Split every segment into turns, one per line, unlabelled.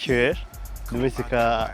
Чуєш? Дивись,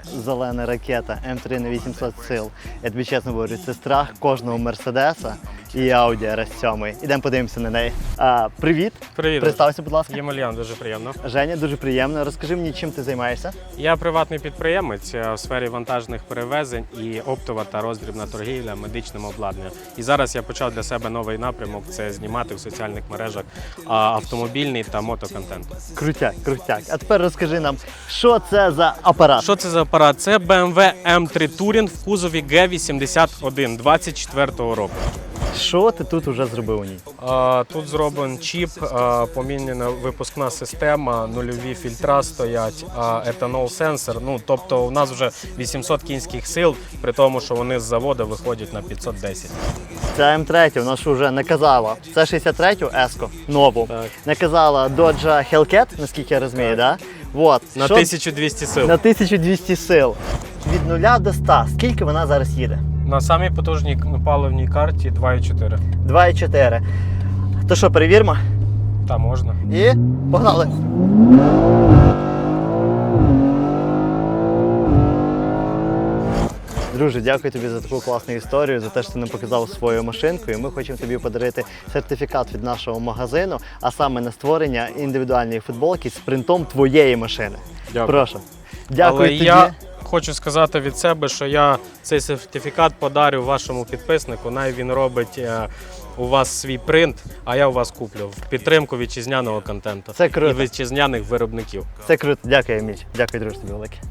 зелена ракета М3 на 800 сил. Я тобі чесно говорю, це страх кожного Мерседеса і Audi RS7. Ідемо подивимося на неї. А, привіт.
Привіт.
Представся, будь ласка.
Ємельян, дуже приємно.
Женя, дуже приємно. Розкажи мені, чим ти займаєшся?
Я приватний підприємець е, в сфері вантажних перевезень і оптова та роздрібна торгівля медичним обладнанням. І зараз я почав для себе новий напрямок це знімати в соціальних мережах автомобільний та мотоконтент.
Крутяк, крутяк. А тепер розкажи нам, що це за апарат?
Що це за апарат? Це BMW M3 Touring в кузові G81 24-го року.
Що ти тут уже зробив у ній?
А, Тут зроблений чіп, а, помінена випускна система, нульові фільтра стоять, а, етанол сенсор. Ну тобто у нас вже 800 кінських сил, при тому, що вони з заводу виходять на 510.
Це М3, вона ж вже наказала. Це 63-ю Еско, нову.
Так.
Наказала Dodge Hellcat, наскільки я розумію, да? Вот.
На
Що-
1200 сил.
на 1200 сил. Від 0 до 100. Скільки вона зараз їде?
На самій потужній паливній карті 2,4.
2,4. То що, перевіримо?
Та можна.
І погнали. Друже, дякую тобі за таку класну історію, за те, що ти нам показав свою машинку. І ми хочемо тобі подарити сертифікат від нашого магазину, а саме на створення індивідуальної футболки з принтом твоєї машини.
Дякую.
Прошу. Дякую
Але
тобі.
я хочу сказати від себе, що я цей сертифікат подарю вашому підписнику. Най він робить е, у вас свій принт, а я у вас куплю в підтримку вітчизняного контенту
Це круто.
і вітчизняних виробників.
Це круто. Дякую, Міч. Дякую, друже, тобі велике.